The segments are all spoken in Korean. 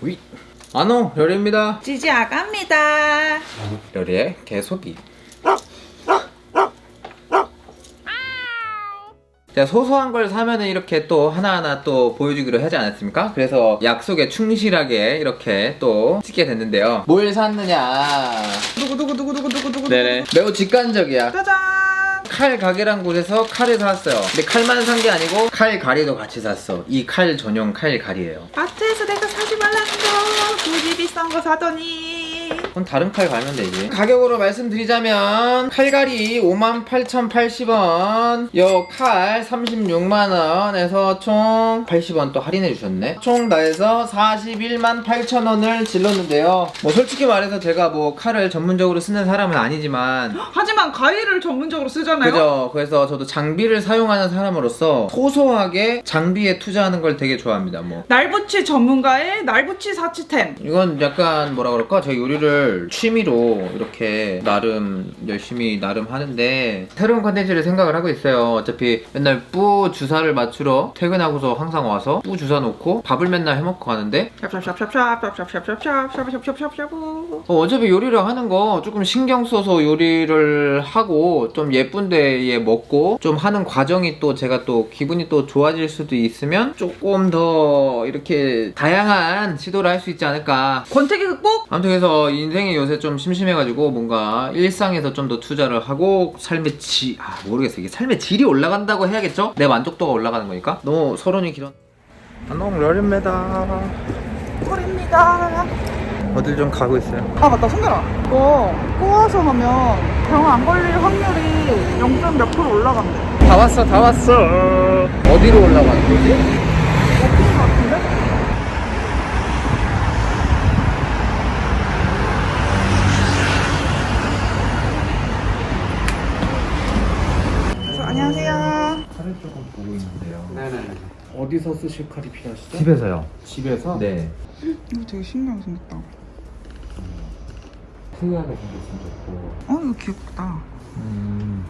위 안녕 별입니다 지지 아갑니다. 별의 개소비 제가 소소한 걸 사면은 이렇게 또 하나하나 또 보여주기로 하지 않았습니까? 그래서 약속에 충실하게 이렇게 또 찍게 됐는데요. 뭘 샀느냐? 누구. 네네. 매우 직관적이야. 짜잔. 칼 가게란 곳에서 칼을 샀어요. 근데 칼만 산 게 아니고 칼 가리도 같이 샀어. 이 칼 전용 칼 가리예요. 마트에서 내가 사지 말라는 거 굳이 비싼 거 사더니. 그건 다른 칼 가면 되지. 가격으로 말씀드리자면 칼갈이 58,080원, 요 칼 36만원에서 총 80원 또 할인해 주셨네. 총 다해서 41만 8천원을 질렀는데요. 뭐 솔직히 말해서 제가 뭐 칼을 전문적으로 쓰는 사람은 아니지만 하지만 가위를 전문적으로 쓰잖아요. 그죠. 그래서 저도 장비를 사용하는 사람으로서 소소하게 장비에 투자하는 걸 되게 좋아합니다. 뭐 날붙이 전문가의 날붙이 사치템. 이건 약간 뭐라 그럴까? 제가 요리를 걸 취미로 이렇게 나름 열심히 나름 하는데 새로운 컨텐츠를 생각을 하고 있어요. 어차피 맨날 뿌 주사를 맞추러 퇴근하고서 항상 와서 뿌 주사 놓고 밥을 맨날 해먹고 가는데 어, 어차피 요리를 하는 거 조금 신경 써서 요리를 하고 좀 예쁜 데에 먹고 좀 하는 과정이 또 제가 또 기분이 또 좋아질 수도 있으면 조금 더 이렇게 다양한 시도를 할 수 있지 않을까. 권태기 극복? 아무튼 그래서 인제 이 요새 좀 심심해가지고 뭔가 일상에서 좀 더 투자를 하고 삶의 지, 아 모르겠어 이게 삶의 질이 올라간다고 해야겠죠? 내 만족도가 올라가는 거니까 너무 서론이 길어 안녕 럴입니다 꿀입니다. 어딜 좀 가고 있어요 아 맞다 성결아 이거 꼬아서 하면 병 안 걸릴 확률이 0. 몇 프로 올라간대 다 왔어 다 왔어 어디로 올라가는 거지? 높은 것 같은데? 그래서 안녕하세요 칼을 조금 있는데요 네네. 어디서 쓰실 칼이 필요하시죠? 집에서요 집에서? 네 이거 되게 신기하게 생겼다 특이하게 생겼으면 좋고 어 이거 귀엽다 음.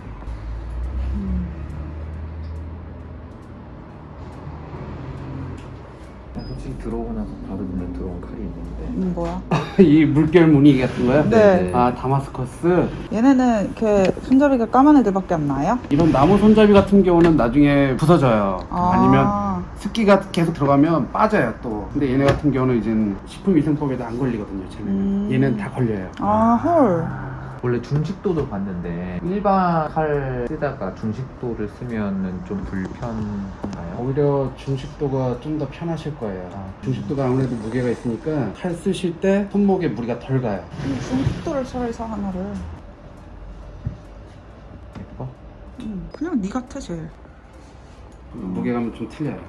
솔직히 들어오고 나서 바로 눈에 들어온 칼이 있는데 이건 뭐야? 이 물결 무늬 같은 거요? 네. 아 다마스커스. 얘네는 이렇게 손잡이가 까만 애들밖에 안 나요? 이런 나무 손잡이 같은 경우는 나중에 부서져요. 아. 아니면 습기가 계속 들어가면 빠져요 또. 근데 얘네 같은 경우는 이제 식품위생법에도 안 걸리거든요. 쟤네는. 음. 얘는 다 걸려요. 아 헐. 원래 중식도도 봤는데 일반 칼 쓰다가 중식도를 쓰면은 좀 불편한가요? 오히려 중식도가 좀 더 편하실 거예요. 아, 중식도가 아무래도 무게가 있으니까 칼 쓰실 때 손목에 무리가 덜 가요. 중식도를 사 하나를. 예뻐? 음, 그냥 네 같아 제일. 무게감은 좀 틀려요.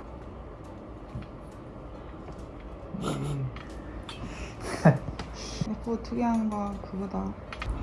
예쁘고 특이한 거 그거다.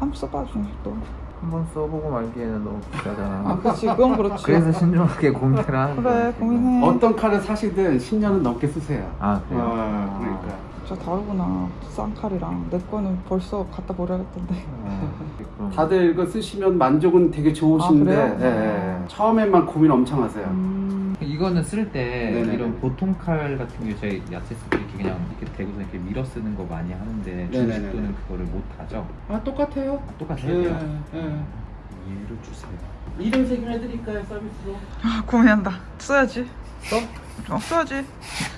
한번 써봐 중식도. 한번 써보고 말기에는 너무 비싸잖아 아 그렇지 그건 그렇지. 그래서 신중하게 고민을 하는 그래 거지, 고민해. 어떤 칼을 사시든 10년은 넘게 쓰세요. 아 그래요? 아, 그러니까. 진짜 다르구나. 싼 칼이랑 내 거는 벌써 갖다 버려야겠던데. 어, 그럼 다들 이거 쓰시면 만족은 되게 좋으신데 아, 그래요? 예, 예. 처음에만 고민 엄청 하세요. 음. 이거는 쓸 때 네네. 이런 보통 칼 같은 경우 저희 야채 쓸때 이렇게 그냥 이렇게 대고서 이렇게 밀어 쓰는 거 많이 하는데 네네네. 중식도는 그거를 못 하죠? 아 똑같아요. 똑같아요? 예, 예. 이해를 주세요 이름 새김해드릴까요 서비스로? 아 고민한다. 써야지. 써? 어 써야지.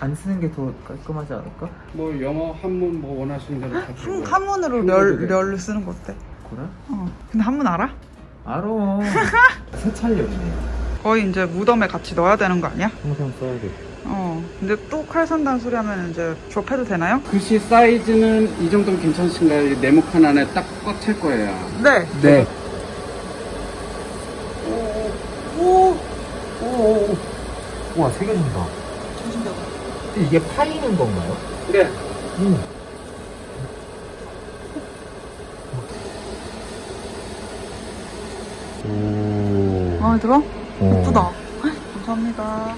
안 쓰는 게 더 깔끔하지 않을까? 뭐 영어 한문 뭐 원하시는 대로 다 한, 주고요. 한문으로 돼. 멸을 쓰는 거 어때? 그래? 어. 근데 한문 알아? 알아 세찰력이네 거의 이제 무덤에 같이 넣어야 되는 거 아니야? 평생 써야겠다 어. 근데 또 칼 산다는 소리 하면 이제 접해도 되나요? 글씨 사이즈는 이 정도면 괜찮으신가요? 이 네모칸 안에 딱 꽉 찰 거예요. 네. 네 오. 오, 와 새겨진다 조심해봐. 이게 파이는 건가요? 네. 응 오. 마음에 들어? 어. 예쁘다. 감사합니다. 나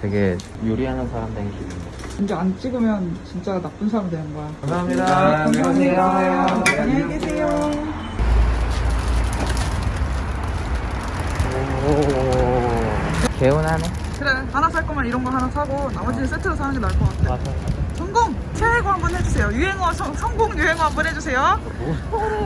되게 요리하는 사람 되게 기분이 이제 안 찍으면 진짜 나쁜 사람 되는 거야. 감사합니다. 감사합니다. 안녕히 계세요. 개운하네. 그래 하나 살 거면 이런 거 하나 사고 나머지는 세트로 사는 게 나을 것 같아 맞아. 성공 최고 한번 해주세요 유행어 성, 성공 유행어 한번 해주세요 최고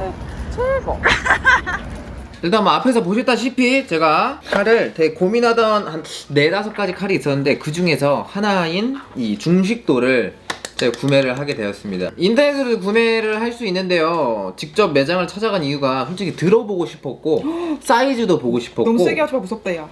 일단 뭐 앞에서 보셨다시피 제가 칼을 되게 고민하던 한 네다섯 가지 칼이 있었는데 그 중에서 하나인 이 중식도를 제가 구매를 하게 되었습니다. 인터넷으로 구매를 할 수 있는데요. 직접 매장을 찾아간 이유가 솔직히 들어보고 싶었고 사이즈도 보고 싶었고 너무 세게 하지 마 무섭다 야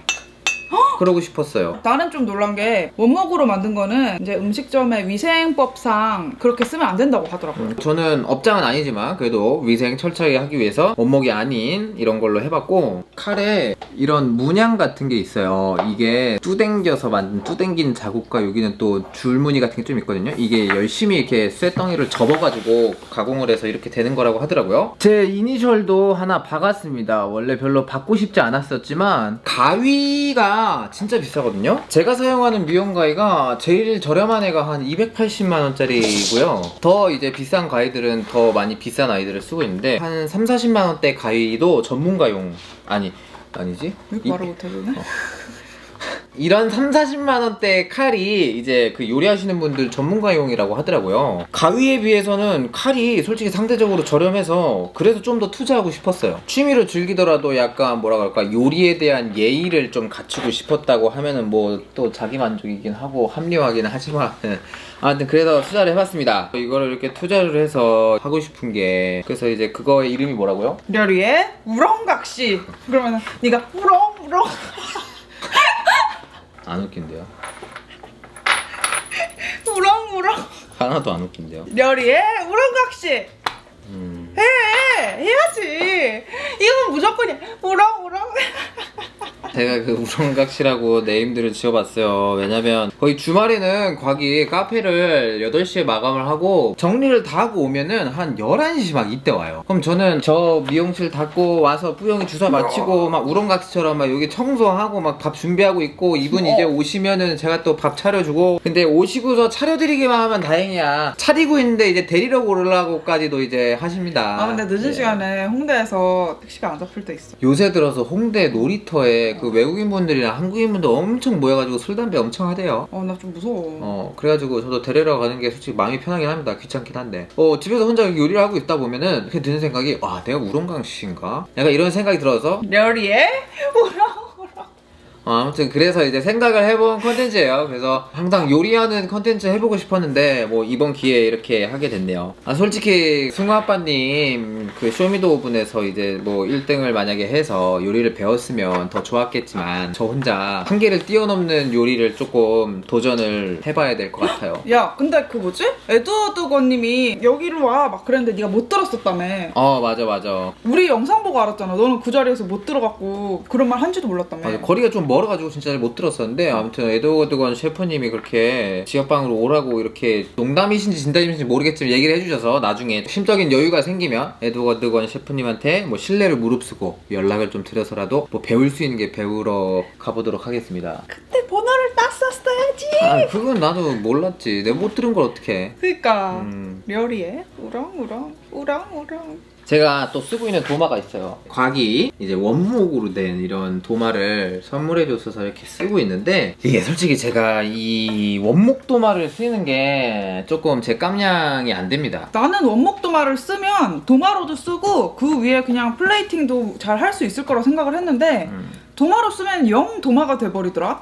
그러고 싶었어요. 나는 좀 놀란 게 원목으로 만든 거는 이제 음식점의 위생법상 그렇게 쓰면 안 된다고 하더라고요. 음, 저는 업장은 아니지만 그래도 위생 철저하게 하기 위해서 원목이 아닌 이런 걸로 해봤고 칼에 이런 문양 같은 게 있어요. 이게 뚜댕겨서 만든 뚜댕긴 자국과 여기는 또 줄무늬 같은 게 좀 있거든요. 이게 열심히 이렇게 쇠덩이를 접어가지고 가공을 해서 이렇게 되는 거라고 하더라고요. 제 이니셜도 하나 박았습니다. 원래 별로 받고 싶지 않았었지만 가위가 진짜 비싸거든요? 제가 사용하는 미용 가위가 제일 저렴한 애가 한 280만 원짜리고요. 더 이제 비싼 가위들은 더 많이 비싼 아이들을 쓰고 있는데 한 3, 40만 원대 가위도 전문가용 아니 아니지? 말을 못해주네 이런 3, 40만 원대 칼이 이제 그 요리하시는 분들 전문가용이라고 하더라고요. 가위에 비해서는 칼이 솔직히 상대적으로 저렴해서 그래서 좀 더 투자하고 싶었어요. 취미로 즐기더라도 약간 뭐라 그럴까 요리에 대한 예의를 좀 갖추고 싶었다고 하면은 뭐 또 자기 만족이긴 하고 합리화하기는 하지만 아무튼 그래서 투자를 해봤습니다. 이거를 이렇게 투자를 해서 하고 싶은 게 그래서 이제 그거의 이름이 뭐라고요? 려리의 우렁각시 그러면은 네가 우렁 우렁 안 웃긴데요. 우렁 우렁 하나도 안 웃긴데요. 려리의 우렁각시 음. 해 해야지 이건 무조건이야 우렁 우렁 제가 그 우렁각시라고 네임들을 지어봤어요. 왜냐면 거의 주말에는 거기 카페를 8시에 마감을 하고 정리를 다 하고 오면은 한 11시 막 이때 와요. 그럼 저는 저 미용실 닫고 와서 뿌용이 주사 맞히고 막 우렁각시처럼 막 여기 청소하고 막 밥 준비하고 있고 이분 이제 오시면은 제가 또 밥 차려주고 근데 오시고서 차려드리기만 하면 다행이야. 차리고 있는데 이제 데리러 오려고까지도 이제 하십니다. 아 근데 늦은 네. 시간에 홍대에서 택시가 안 잡힐 때 있어 요새 들어서 홍대 놀이터에 그 외국인 분들이랑 한국인 분들 엄청 모여가지고 술 담배 엄청 하대요. 어 나 좀 무서워 어 그래가지고 저도 데리러 가는 게 솔직히 마음이 편하긴 합니다. 귀찮긴 한데 어 집에서 혼자 요리를 하고 있다 보면은 그렇게 드는 생각이 아 내가 우렁강 씨인가? 약간 이런 생각이 들어서 우렁 어, 아무튼 그래서 이제 생각을 해본 컨텐츠예요. 그래서 항상 요리하는 컨텐츠 해보고 싶었는데 뭐 이번 기회에 이렇게 하게 됐네요. 아 솔직히 승우 아빠님 그 쇼미더 분에서 이제 뭐 1등을 만약에 해서 요리를 배웠으면 더 좋았겠지만 저 혼자 한계를 뛰어넘는 요리를 조금 도전을 해봐야 될 것 같아요. 야 근데 그 뭐지? 에드워드 건님이 여기로 와 막 그랬는데 네가 못 들었었다며 어 맞아 맞아. 우리 영상 보고 알았잖아 너는 그 자리에서 못 들어갔고 그런 말 한지도 몰랐다며 맞아 거리가 좀 멀 어가지고 진짜 잘못 들었었는데 아무튼 에드워드건 셰프님이 그렇게 지역방으로 오라고 이렇게 농담이신지 진담이신지 모르겠지만 얘기를 해주셔서 나중에 심적인 여유가 생기면 에드워드건 셰프님한테 뭐 신뢰를 무릅쓰고 연락을 좀 드려서라도 뭐 배울 수 있는 게 배우러 가보도록 하겠습니다. 그때 번호를 땄었어야지 아 그건 나도 몰랐지. 내가 못 들은 걸 어떻게? 그니까 음. 려리의 우렁 우렁 우렁 우렁 제가 또 쓰고 있는 도마가 있어요. 곽이 이제 원목으로 된 이런 도마를 선물해 줬어서 이렇게 쓰고 있는데 이게 솔직히 제가 이 원목 도마를 쓰는 게 조금 제 깜냥이 안 됩니다. 나는 원목 도마를 쓰면 도마로도 쓰고 그 위에 그냥 플레이팅도 잘 할 수 있을 거라 생각을 했는데 음. 도마로 쓰면 영 도마가 돼버리더라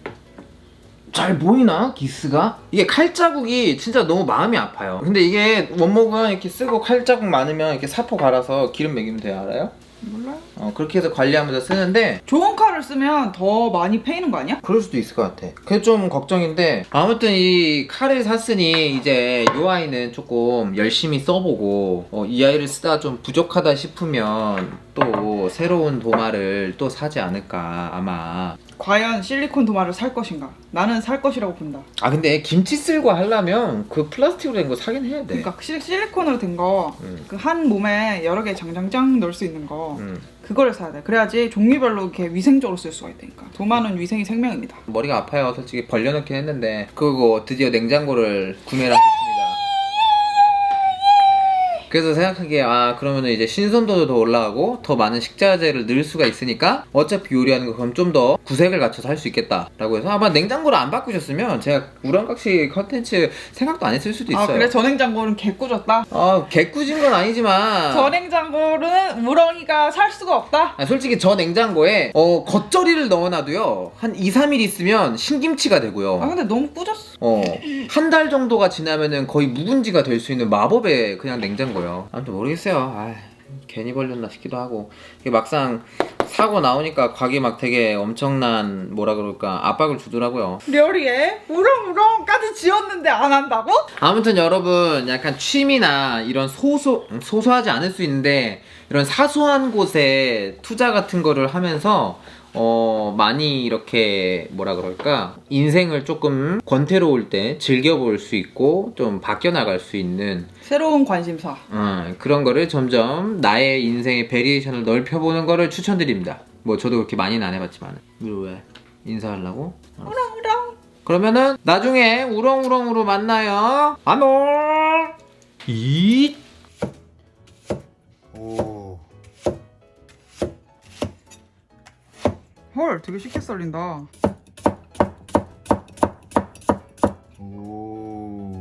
잘 보이나 기스가? 이게 칼 자국이 진짜 너무 마음이 아파요. 근데 이게 원목은 이렇게 쓰고 칼 자국 많으면 이렇게 사포 갈아서 기름 먹이면 돼요, 알아요? 몰라요 어, 그렇게 해서 관리하면서 쓰는데 좋은 칼을 쓰면 더 많이 패이는 거 아니야? 그럴 수도 있을 것 같아. 그게 좀 걱정인데 아무튼 이 칼을 샀으니 이제 이 아이는 조금 열심히 써보고 어, 이 아이를 쓰다 좀 부족하다 싶으면 또 새로운 도마를 또 사지 않을까 아마. 과연 실리콘 도마를 살 것인가 나는 살 것이라고 본다 아 근데 김치 쓸고 하려면 그 플라스틱으로 된 거 사긴 해야 돼. 그러니까 실- 실리콘으로 된 거 그 음. 한 몸에 여러 개 장장장 넣을 수 있는 거 음. 그거를 사야 돼 그래야지 종류별로 이렇게 위생적으로 쓸 수가 있다니까 도마는 위생이 생명입니다 머리가 아파요. 솔직히 벌려놓긴 했는데 그거 드디어 냉장고를 구매를 하겠습니다. 그래서 생각하기에 아 그러면은 이제 신선도도 더 올라가고 더 많은 식자재를 넣을 수가 있으니까 어차피 요리하는 거 그럼 좀 더 구색을 갖춰서 할 수 있겠다라고 해서 아마 냉장고를 안 바꾸셨으면 제가 우렁각시 컨텐츠 생각도 안 했을 수도 있어요. 아 그래 전행장고는 개꾸졌다. 아, 개꾸진 건 아니지만 전행장고는 우렁이가 살 수가 없다. 아, 솔직히 저 냉장고에 어, 겉절이를 넣어놔도요 한 2, 3일 있으면 신김치가 되고요 아 근데 너무 꾸졌어. 어, 한 달 정도가 지나면은 거의 묵은지가 될 수 있는 마법의 그냥 냉장고 요. 아무튼 모르겠어요. 아 괜히 걸렸나 싶기도 하고. 이게 막상 사고 나오니까 과기 막 되게 엄청난 뭐라 그럴까 압박을 주더라고요. 리얼이에 우렁우렁까지 지었는데 안 한다고? 아무튼 여러분 약간 취미나 이런 소소 소소하지 않을 수 있는데 이런 사소한 곳에 투자 같은 거를 하면서 어 많이 이렇게 뭐라 그럴까 인생을 조금 권태로울 때 즐겨볼 수 있고 좀 바뀌어 나갈 수 있는 새로운 관심사. 어, 그런 거를 점점 나의 인생의 베리에이션을 넓혀보는 거를 추천드립니다. 뭐 저도 그렇게 많이는 안 해봤지만 왜 인사하려고? 우렁우렁. 그러면은 나중에 우렁우렁으로 만나요. 안녕. 이 헐 되게 쉽게 썰린다. 오.